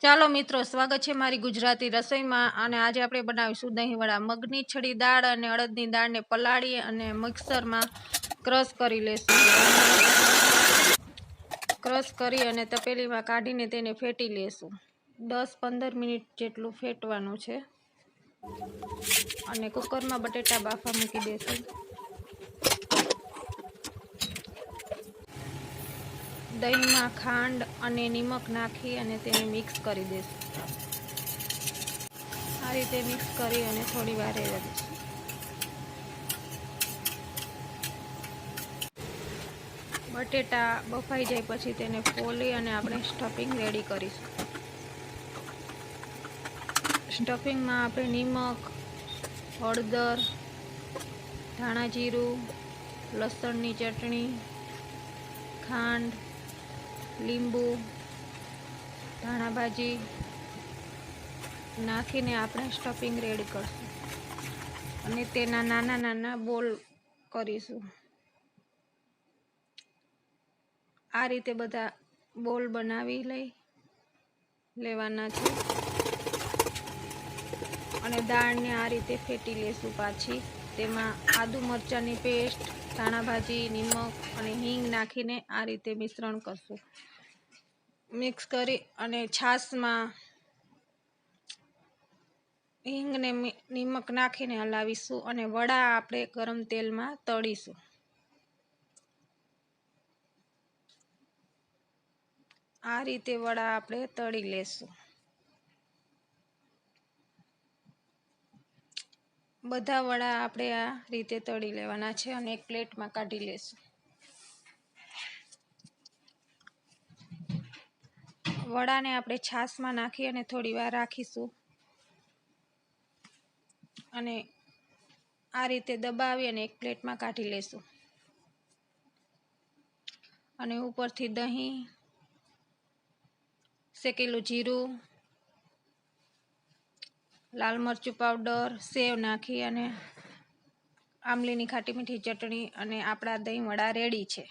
ચાલો મિત્રો, સ્વાગત છે મારી ગુજરાતી રસોઈમાં અને આજે આપણે બનાવીશું દહીંવડા. મગની છડી દાળ અને અડદની દાળને પલાળી અને મિક્સરમાં ક્રશ કરી લેશું. ક્રશ કરી અને તપેલીમાં કાઢીને તેને ફેટી લેશું. દસ પંદર મિનિટ જેટલું ફેટવાનું છે. અને કુકરમાં બટેટા બાફા મૂકી દેશું. દહીંમાં ખાંડ અને નિમક નાખી અને તેને મિક્સ કરી દઈશું. આ રીતે મિક્સ કરી અને થોડી વાર રહેવા દઈશું. બટેટા બફાઈ જાય પછી તેને ફોલી અને આપણે સ્ટફિંગ રેડી કરીશું. સ્ટફિંગમાં આપણે નિમક, હળદર, ધાણા જીરું, લસણની ચટણી, ખાંડ લીંબુ, ધાણા ભાજી નાખીને આપણે સ્ટફિંગ રેડી કરશું. અને તેના નાના નાના બોલ કરીશું. આ રીતે બધા બોલ બનાવી લઈ લેવાના છે. અને દાળને આ રીતે ફેટી લેશું પાછી. તેમાં આદુ મરચાંની પેસ્ટ, ધાણા ભાજી, નિમક અને હિંગ નાખીને આ રીતે મિશ્રણ કરશું. મિક્સ કરી અને છાશમાં હિંગને નિમક નાખીને હલાવીશું અને વડા આપણે ગરમ તેલમાં તળીશું. આ રીતે વડા આપણે તળી લેશું. બધા વડા આપણે આ રીતે તળી લેવાના છે અને એક પ્લેટમાં કાઢી લેશું. વડાને આપણે છાશમાં નાખી અને થોડી વાર રાખીશું. અને આ રીતે દબાવી અને એક પ્લેટમાં કાઢી લેશું. અને ઉપરથી દહીં, શેકેલું જીરું લાલ મરચું પાવડર, સેવ નાખી અને આંબલીની ખાટી મીઠી ચટણી અને આપણા દહીં વડા રેડી છે.